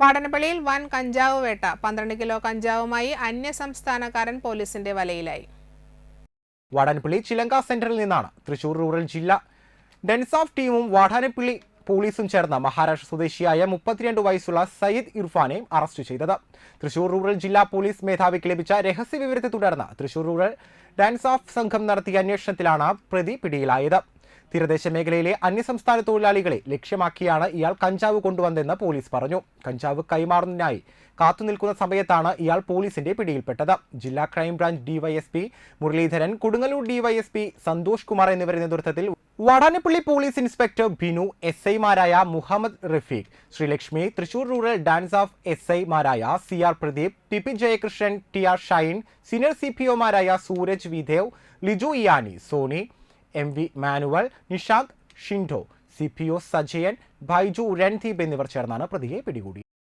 വാടനപ്പള്ളിയിൽ വൻ കഞ്ചാവ് വേട്ട. പന്ത്രണ്ട് കിലോ കഞ്ചാവുമായി അന്യസംസ്ഥാനക്കാരൻ പോലീസിന്റെ വലയിലായി. വാടാനപ്പള്ളി ചിലങ്ക സെന്ററിൽ നിന്നാണ്. തൃശൂർ റൂറൽ ജില്ല. ഡെൻസാഫ് ടീമും വാടാനപ്പള്ളി പോലീസും ചേർന്ന മഹാരാഷ്ട്ര സ്വദേശിയായ മുപ്പത്തിരണ്ട് വയസ്സുള്ള സയ്യിദ് ഇർഫാനെയും അറസ്റ്റ് ചെയ്തത്. തൃശൂർ റൂറൽ ജില്ലാ പോലീസ് മേധാവിക്ക് ലഭിച്ച രഹസ്യ വിവരത്തെ തുടർന്ന് തൃശൂർ റൂറൽ ഡാൻസ് ഓഫ് സംഘം നടത്തിയ അന്വേഷണത്തിലാണ് പ്രതി പിടിയിലായത്. തീരദേശ മേഖലയിലെ അന്യസംസ്ഥാന തൊഴിലാളികളെ ലക്ഷ്യമാക്കിയാണ് ഇയാൾ കഞ്ചാവ് കൊണ്ടുവന്നതെന്ന് പോലീസ് പറഞ്ഞു. കഞ്ചാവ് കൈമാറുന്നതിനായി കാത്തുനിൽക്കുന്ന സമയത്താണ് ഇയാൾ പോലീസിന്റെ പിടിയിൽപ്പെട്ടത്. ജില്ലാ crime branch DYSP Muralidharan Kodungallur DYSP Santhosh Kumar എന്നിവരുടെ നേതൃത്വത്തിൽ Vadanappally police inspector Binu S ഐമാരായ Muhammad Rafeeq Sreelakshmi Thrissur rural DANSAF S ഐമാരായ C R Pradeep T P Jayakrishnan T R Shine senior C P ഒമാരായ Sooraj Videv Liju Iyani Sony M V Manuel Nishanth Shindo C P O Sajayan Baiju Randeep എന്നിവർ ചേർന്നാണ് പ്രതിയെ പിടികൂടി